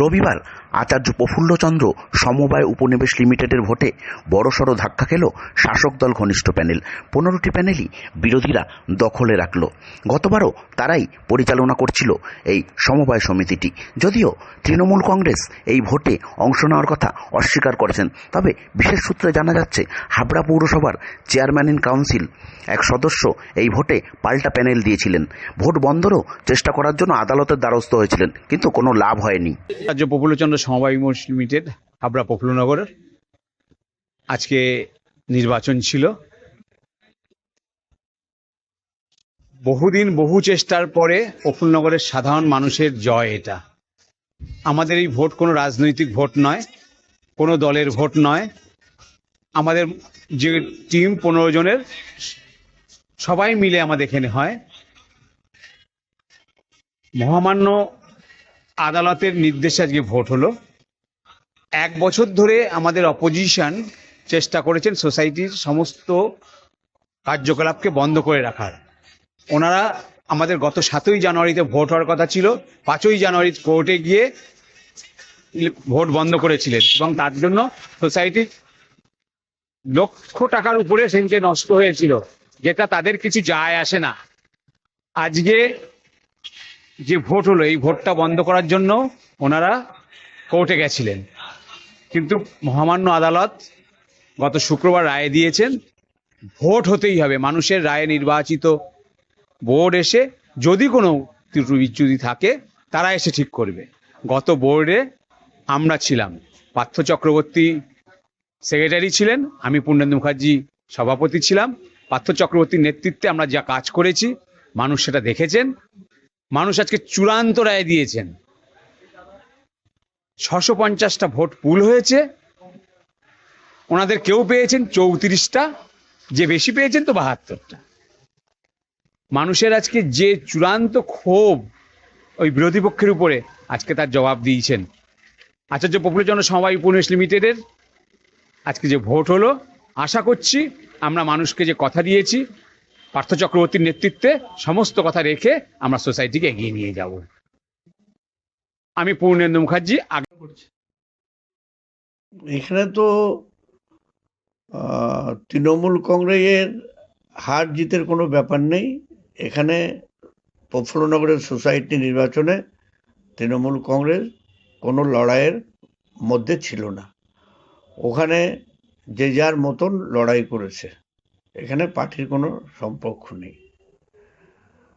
রবিবার আচার্য প্রফুল্লচন্দ্র সমবায় উপনিবেশ লিমিটেডের ভোটে বড়সড় ধাক্কা খেল শাসক দল ঘনিষ্ঠ প্যানেল। পনেরোটি প্যানেলই বিরোধীরা দখলে রাখল। গতবারও তারাই পরিচালনা করছিল এই সমবায় সমিতিটি। যদিও তৃণমূল কংগ্রেস এই ভোটে অংশ নেওয়ার কথা অস্বীকার করেছেন, তবে বিশেষ সূত্রে জানা যাচ্ছে, হাবড়া পৌরসভার চেয়ারম্যান ইন কাউন্সিল এক সদস্য এই ভোটে পাল্টা প্যানেল দিয়েছিলেন। ভোট বন্ধরও চেষ্টা করার জন্য আদালতের দ্বারস্থ হয়েছিলেন, কিন্তু কোনো লাভ হয়নি। রাজ্য প্রফুল্লচন্দ্র সমবায় লিমিটেড, হাবড়া প্রফুল্লনগর আজকে নির্বাচন ছিল। বহুদিন, বহু চেষ্টার পরে প্রফুল্লনগরের সাধারণ মানুষের জয় এটা। আমাদের এই ভোট কোনো রাজনৈতিক ভোট নয়, কোনো দলের ভোট নয়। আমাদের যে টিম পনেরো জনের, সবাই মিলে আমাদের এখানে হয়। মহামান্য আদালতের নির্দেশে আজকে ভোট হলো। এক বছর ধরে আমাদের অপোজিশন চেষ্টা করেছেন সোসাইটির সমস্ত কার্যকলাপকে বন্ধ করে রাখার। ওনারা আমাদের গত সাতই জানুয়ারিতে ভোট হওয়ার কথা ছিল, পাঁচই জানুয়ারি কোর্টে গিয়ে ভোট বন্ধ করেছিলেন এবং তার জন্য সোসাইটির লক্ষ টাকার উপরে সেদিনকে নষ্ট হয়েছিল, যেটা তাদের কিছু যায় আসে না। আজকে যে ভোট হলো, এই ভোটটা বন্ধ করার জন্য ওনারা কোর্টে গেছিলেন। কিন্তু মহামান্য আদালত গত শুক্রবার রায় দিয়েছেন, ভোট হতেই হবে, মানুষের রায়ে নির্বাচিত বোর্ড এসে যদি কোনো ত্রুটি বিচ্যুতি থাকে, তারা এসে ঠিক করবে। গত বোর্ডে আমরা ছিলাম, পার্থ চক্রবর্তী সেক্রেটারি ছিলেন, আমি পূর্ণেন্দু মুখার্জি সভাপতি ছিলাম, পার্থ চক্রবর্তীর নেতৃত্বে আমরা যা কাজ করেছি, মানুষ সেটা দেখেছেন মানুষ আজকে চূড়ান্ত রায় দিয়েছেন। ছশো পঞ্চাশটা ভোট পুল হয়েছে। ওনাদের কেউ পেয়েছেন চৌত্রিশটা, যে বেশি পেয়েছেন তো বাহাত্তরটা। মানুষের আজকে যে চূড়ান্ত ক্ষোভ ওই বিরোধী পক্ষের উপরে আজকে তার জবাব দিয়েছেন। আচার্য পপুলারজন সমবায় উপনিবেশ লিমিটেডের আজকে যে ভোট হলো, আশা করছি আমরা মানুষকে যে কথা দিয়েছি পার্থ চক্রবর্তীর নেতৃত্বে সমস্ত কথা রেখে আমরা সোসাইটিকে এগিয়ে নিয়ে যাব। আমি পূর্ণেন্দু মুখার্জি, আগে এখানে তো তৃণমূল কংগ্রেসের হার জিতের কোনো ব্যাপার নেই। এখানে প্রফুল্লনগরের সোসাইটি নির্বাচনে তৃণমূল কংগ্রেস কোনো লড়াইয়ের মধ্যে ছিল না। ওখানে যে যার মতন লড়াই করেছে। এখানে পার্টির কোনো সম্পর্ক নেই।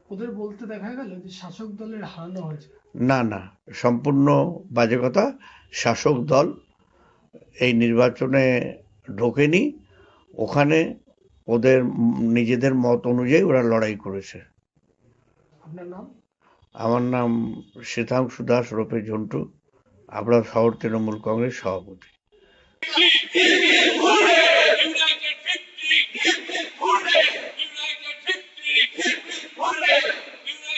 ওদের বলতে দেখা গেল যে শাসক দলের হারানো হয়েছে। না না সম্পূর্ণ বাজে কথা। শাসক দল এই নির্বাচনে ঢোকেনি। ওখানে ওদের নিজেদের মত অনুযায়ী ওরা লড়াই করেছে। আপনার নাম? আমার নাম শ্বেতাংশু দাস রূপে ঝন্টু। আমরা শহর তৃণমূল কংগ্রেস সভাপতি।